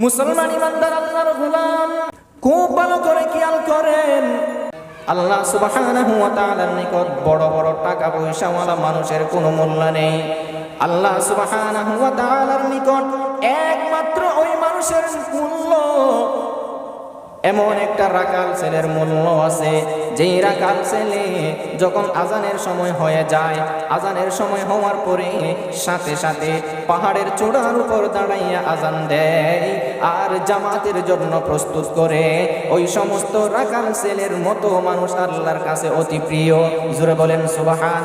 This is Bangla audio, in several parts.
মুসলমান ইমানদার আল্লাহর গোলাম। খুব ভালো করে খেয়াল করেন। আল্লাহ তাআলার নিকট বড় বড় টাকা পয়সাওয়ালা মানুষের কোনো মূল্য নেই। আল্লাহ তাআলার নিকট একমাত্র ওই মানুষের মূল্য। এমন একটা রাকাল ছেলের মূল্য আছে। যেই রাকাল ছেলে যখন আজানের সময় হয়ে যায়, আজানের সময় হওয়ার পরে সাথে সাথে পাহাড়ের চূড়ার উপর দাঁড়াইয়া আজান দেয়। আর জামাতের জন্য প্রস্তুত করে। ওই সমস্ত রাকাল সেলের মতো মানুষ আল্লাহর কাছে অতি প্রিয়। জুড়ে বলেন সুবাহান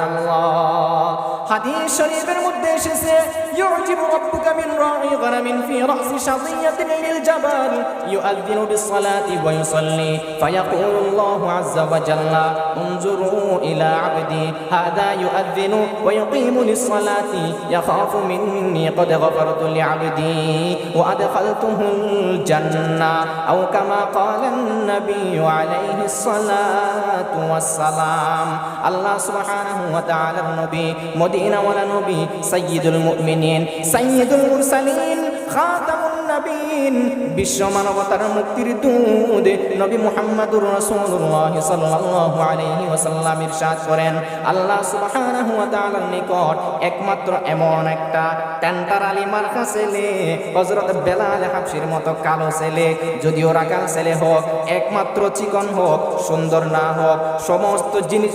হাদিস শরীফের মধ্যে এসেছে يعجب ربك من راعي غنم في رأس شظية للجبل يؤذن بالصلاة ويصلي. فيقول الله عز وجل انظروا إلى عبدي هذا يؤذن ويقيم للصلاة. يخاف مني قد غفرت لعبدي وأدخلته الجنة. أو كما قال النبي عليه الصلاة والسلام الله سبحانه وتعالى النبي مدينة ولا نبي سيد المؤمنين. মুমিনিন সাইয়্যিদুল মুরসালিন, খাতামুন নবীন বিশ্ব মানবতার মুক্তির দূত নবী মুহাম্মদুর রাসূলুল্লাহ সাল্লাল্লাহু আলাইহি ওয়াসাল্লাম ইরশাদ করেন। আল্লাহ সুবহানাহু ওয়া তাআলার নিকট একমাত্র এমন একটা টেন্টার আলী মার্কা ছেলে, হযরত বেলাল হাবশির মতো কালো ছেলে। যদিও রাকাল ছেলে হোক, একমাত্র চিকন হোক, সুন্দর না হোক, সমস্ত জিনিস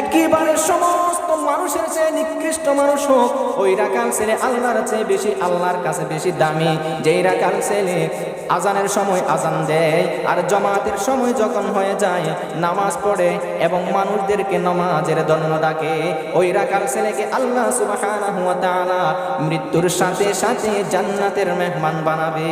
একেবারে সমস্ত নিকৃষ্ট মানুষ হোক ওই রাকাল ছেলে আল্লাহর চেয়ে বেশি আল্লাহর কাছে বেশি দামি। যেই রাকাল ছেলে আজানের সময় আজান দেয়, আর জমাতের সময় যখন হয়ে যায়, নামাজ পড়ে এবং মানুষদেরকে নামাজের দন্য ডাকে ওই রাকাল ছেলেকে আল্লাহ তাআলা মৃত্যুর সাথে সাথে জান্নাতের মেহমান বানাবে।